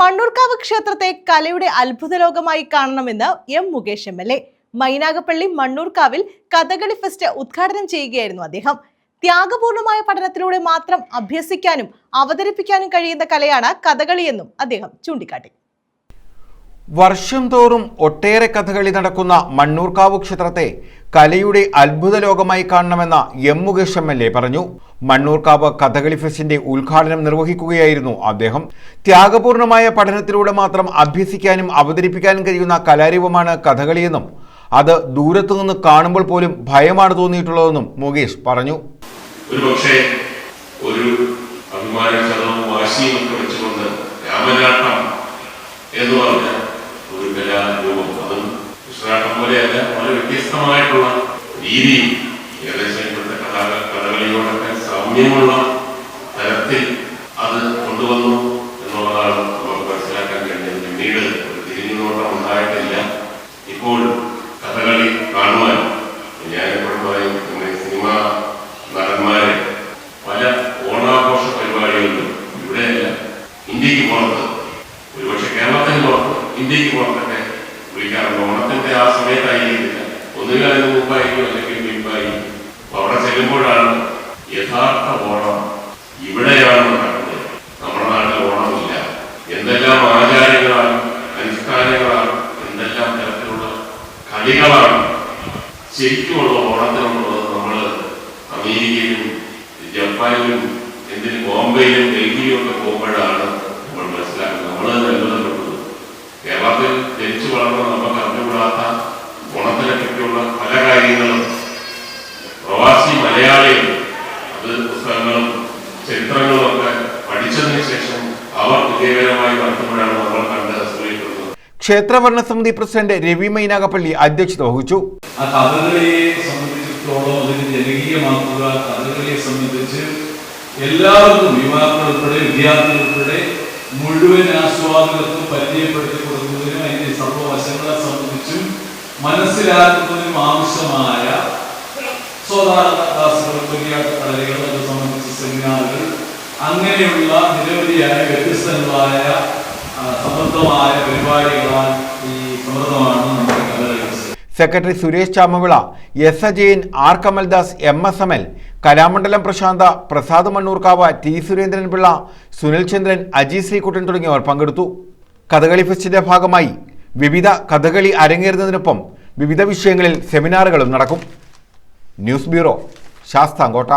മണ്ണൂർക്കാവ് ക്ഷേത്രത്തെ കലയുടെ അത്ഭുത ലോകമായി കാണണമെന്ന് M Mukesh M L A. Mynagappally മണ്ണൂർക്കാവിൽ Kathakali fest ഉദ്ഘാടനം ചെയ്യുകയായിരുന്നു അദ്ദേഹം. ത്യാഗപൂർണമായ പഠനത്തിലൂടെ മാത്രം അഭ്യസിക്കാനും അവതരിപ്പിക്കാനും കഴിയുന്ന കലയാണ് കഥകളിയെന്നും അദ്ദേഹം ചൂണ്ടിക്കാട്ടി. വർഷം തോറും ഒട്ടേറെ കഥകളി നടക്കുന്ന മണ്ണൂർക്കാവ് ക്ഷേത്രത്തെ കലയുടെ അത്ഭുത ലോകമായി കാണണമെന്ന M Mukesh M L A പറഞ്ഞു. മണ്ണൂർക്കാവ് കഥകളി ഫെസ്റ്റിന്റെ ഉദ്ഘാടനം നിർവഹിക്കുകയായിരുന്നു അദ്ദേഹം. ത്യാഗപൂർണമായ പഠനത്തിലൂടെ മാത്രം അഭ്യസിക്കാനും അവതരിപ്പിക്കാനും കഴിയുന്ന കലാരൂപമാണ് കഥകളിയെന്നും അത് ദൂരത്തുനിന്ന് കാണുമ്പോൾ പോലും ഭയമാണ് തോന്നിയിട്ടുള്ളതെന്നും മുകേഷ് പറഞ്ഞു. ഒരു പക്ഷേ ഒരു അഭിമാനക്ഷതവും വാശിയും ഒക്കെ വെച്ചുകൊണ്ട് രാമനാട്ടം എന്ന് പറഞ്ഞ ഒരു കലാരൂപം അതും വളരെ വ്യത്യസ്തമായിട്ടുള്ള രീതി ഏകദേശം ഇവിടുത്തെ കഥാ കഥകളിയോടൊക്കെ സൗമ്യമുള്ള തരത്തിൽ അത് കൊണ്ടുവന്നു എന്നുള്ളതാണ് നമുക്ക് മനസ്സിലാക്കാൻ കഴിഞ്ഞത് പിന്നീട് ഒരു തിരിഞ്ഞുനോട്ടം ഉണ്ടായിട്ടില്ല. ഇപ്പോൾ കഥകളി കാണുവാൻ ഞാനിപ്പോഴും നമ്മുടെ സിനിമ നടന്മാരെ പല ഓണാഘോഷ പരിപാടികളിലും ഇവിടെയല്ല ഇന്ത്യയ്ക്ക് പുറത്ത് ഒരുപക്ഷെ കേരളത്തിന് പുറത്ത് ഇന്ത്യയ്ക്ക് പുറത്തൊക്കെ വിളിക്കാറുണ്ട്. ഓണത്തിന്റെ ആ സമയത്തായിരിക്കില്ല ഒന്നുകിൽ അതിന് മുമ്പായിരിക്കും അല്ലെങ്കിൽ പിൻപായിരിക്കും. അപ്പൊ അവിടെ ചെല്ലുമ്പോഴാണ് യഥാർത്ഥ ഓണം ഇവിടെയാണ് നടക്കുന്നത് നമ്മുടെ നാട്ടിൽ ഓണമില്ല. എന്തെല്ലാം ആചാരങ്ങളാണ് അനുഷ്ഠാനങ്ങളാണ് എന്തെല്ലാം തരത്തിലുള്ള കളികളാണ് ശരിക്കുമുള്ള ഓണത്തിനുള്ളത് നമ്മൾ അമേരിക്കയിലും ജപ്പാനിലും എന്തിന് ബോംബെയിലും ഡൽഹിയിലും ഒക്കെ പോകുമ്പോഴാണ് കാര്യങ്ങളും പ്രവാസി മലയാളികൾ അത് പുസ്തകങ്ങളും ചരിത്രങ്ങളും ഒക്കെ പഠിച്ചതിന് ശേഷം അവർ വിജയകരമായി നടത്തുമ്പോഴാണ് നമ്മൾ കണ്ട് അസൂയപ്പെടുന്നത് ക്ഷേത്രഭരണ സമിതി പ്രസിഡന്റ് രവി മൈനാഗപ്പള്ളി അധ്യക്ഷത വഹിച്ചു. ആ കഥകളിയെ സംബന്ധിച്ചിടത്തോളം അതിന് ജനകീയമാക്കുക കഥകളിയെ സംബന്ധിച്ച് എല്ലാവർക്കും യുവാക്കൾ ഉൾപ്പെടെ വിദ്യാർത്ഥികൾ ഉൾപ്പെടെ മുഴുവൻ ആസ്വാദകർക്കും പരിചയപ്പെടുത്തി കൊടുക്കുന്നതിനും അതിന്റെ സർവവശങ്ങളെ സംബന്ധിച്ചും മനസ്സിലാക്കുന്നതിനും ആവശ്യമായ അത് സംബന്ധിച്ച സെമിനാറുകൾ. അങ്ങനെയുള്ള നിരവധിയായ വ്യത്യസ്തങ്ങളായ സമൃദ്ധമായ പരിപാടികളാൽ ഈ സമൃദ്ധമാണ് secretary Suresh Chamavila S. Ajayan R. Kamaldas M. S. M L Kalamandalam Prashantha Prasad Mannurkavu T. Surendran Pillai Sunil Chandran Aji Sreekuttan തുടങ്ങിയവർ പങ്കെടുത്തു. കഥകളി ഫെസ്റ്റിന്റെ ഭാഗമായി വിവിധ കഥകളി അരങ്ങേറുന്നതിനൊപ്പം വിവിധ വിഷയങ്ങളിൽ സെമിനാറുകളും നടക്കും. News bureau Sasthamkotta.